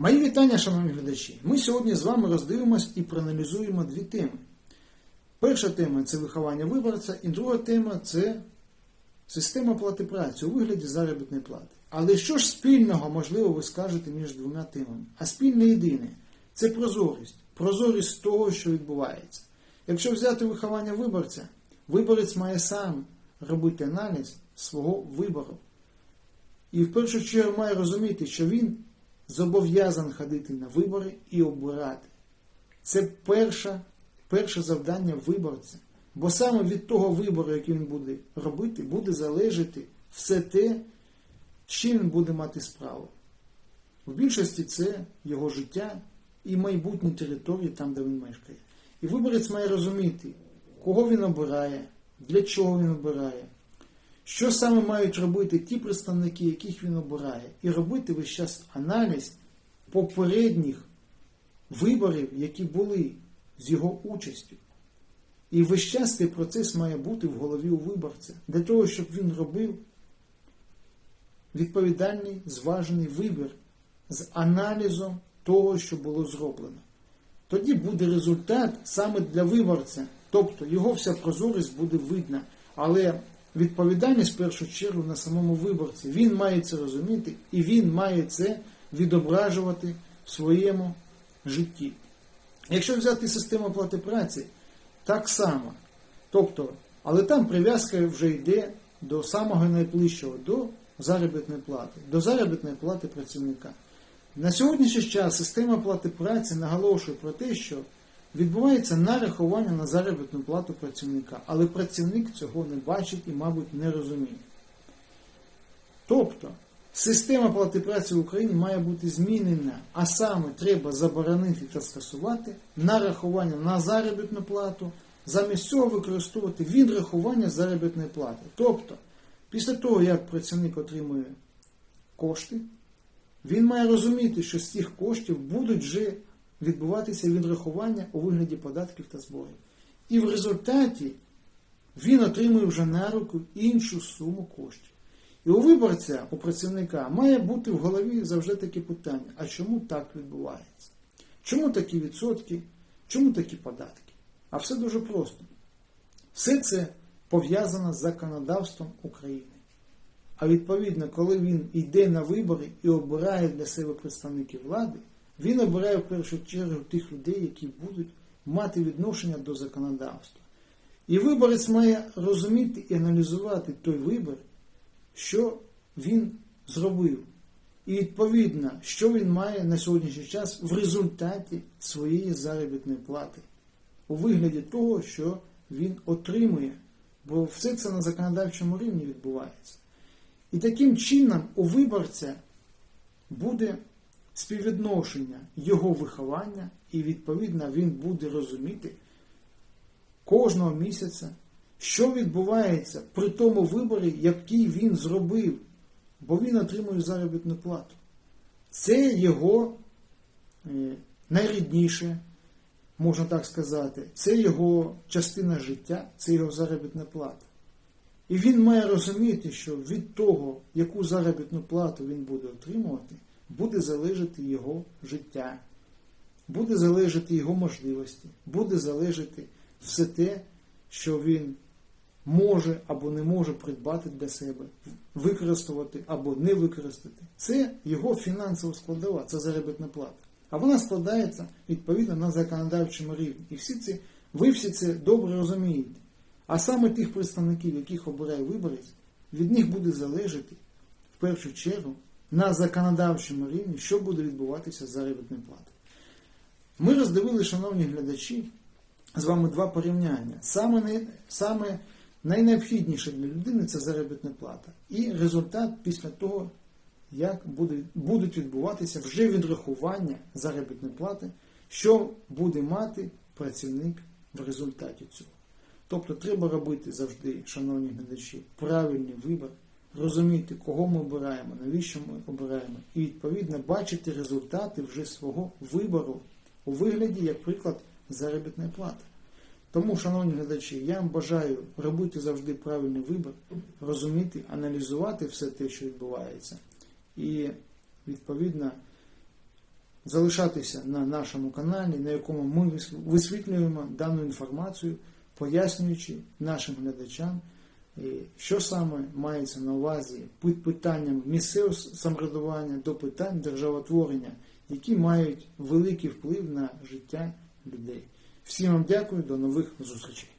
Мої вітання, шановні глядачі. Ми сьогодні з вами роздивимось і проаналізуємо дві теми. Перша тема це виховання виборця, і друга тема це система плати праці у вигляді заробітної плати. Але що ж спільного, можливо, ви скажете між двома темами? А спільне єдине це прозорість. Прозорість того, що відбувається. Якщо взяти виховання виборця, виборець має сам робити аналіз свого вибору. І в першу чергу має розуміти, що він зобов'язаний ходити на вибори і обирати. Це перше, перше завдання виборця. Бо саме від того вибору, який він буде робити, буде залежати все те, чим він буде мати справу. В більшості це його життя і майбутні території там, де він мешкає. І виборець має розуміти, кого він обирає, для чого він обирає, що саме мають робити ті представники, яких він обирає, і робити весь час аналіз попередніх виборів, які були з його участю. І весь час цей процес має бути в голові у виборця, для того, щоб він робив відповідальний, зважений вибір з аналізом того, що було зроблено. Тоді буде результат саме для виборця, тобто його вся прозорість буде видна. Але відповідальність в першу чергу на самому виборці. Він має це розуміти і він має це відображувати в своєму житті. Якщо взяти систему оплати праці, так само. Тобто, але там прив'язка вже йде до самого найближчого, до заробітної плати, до заробітної плати працівника. На сьогоднішній час система оплати праці наголошує про те, що відбувається нарахування на заробітну плату працівника, але працівник цього не бачить і, мабуть, не розуміє. Тобто, система плати праці в Україні має бути змінена, а саме треба заборонити та скасувати нарахування на заробітну плату, замість цього використовувати відрахування заробітної плати. Тобто, після того, як працівник отримує кошти, він має розуміти, що з цих коштів будуть вже відбуватися відрахування у вигляді податків та зборів. І в результаті він отримує вже на руку іншу суму коштів. І у виборця, у працівника, має бути в голові завжди таке питання: а чому так відбувається? Чому такі відсотки? Чому такі податки? А все дуже просто. Все це пов'язано з законодавством України. А відповідно, коли він йде на вибори і обирає для себе представників влади, він обирає в першу чергу тих людей, які будуть мати відношення до законодавства. І виборець має розуміти і аналізувати той вибір, що він зробив. І відповідно, що він має на сьогоднішній час в результаті своєї заробітної плати, у вигляді того, що він отримує. Бо все це на законодавчому рівні відбувається. І таким чином у виборця буде співвідношення його виховання, і, відповідно, він буде розуміти кожного місяця, що відбувається при тому виборі, який він зробив, бо він отримує заробітну плату. Це його е, найрідніше, можна так сказати, це його частина життя, це його заробітна плата. І він має розуміти, що від того, яку заробітну плату він буде отримувати, буде залежати його життя, буде залежати його можливості, буде залежати все те, що він може або не може придбати для себе, використовувати або не використати. Це його фінансова складова, це заробітна плата. А вона складається відповідно на законодавчому рівні. І всі ці, ви всі це добре розумієте. А саме тих представників, яких обирає виборець, від них буде залежати в першу чергу на законодавчому рівні, що буде відбуватися з заробітною платою. Ми роздивили, шановні глядачі, з вами два порівняння. Саме, не, саме найнеобхідніше для людини це заробітна плата. І результат після того, як буде, будуть відбуватися вже відрахування заробітної плати, що буде мати працівник в результаті цього. Тобто треба робити завжди, шановні глядачі, правильний вибір, розуміти, кого ми обираємо, навіщо ми обираємо, і відповідно бачити результати вже свого вибору у вигляді, як приклад, заробітної плати. Тому, шановні глядачі, я вам бажаю робити завжди правильний вибір, розуміти, аналізувати все те, що відбувається, і відповідно залишатися на нашому каналі, на якому ми висвітлюємо дану інформацію, пояснюючи нашим глядачам, що саме мається на увазі під питанням місцевого самоврядування до питань державотворення, які мають великий вплив на життя людей. Всім вам дякую, до нових зустрічей.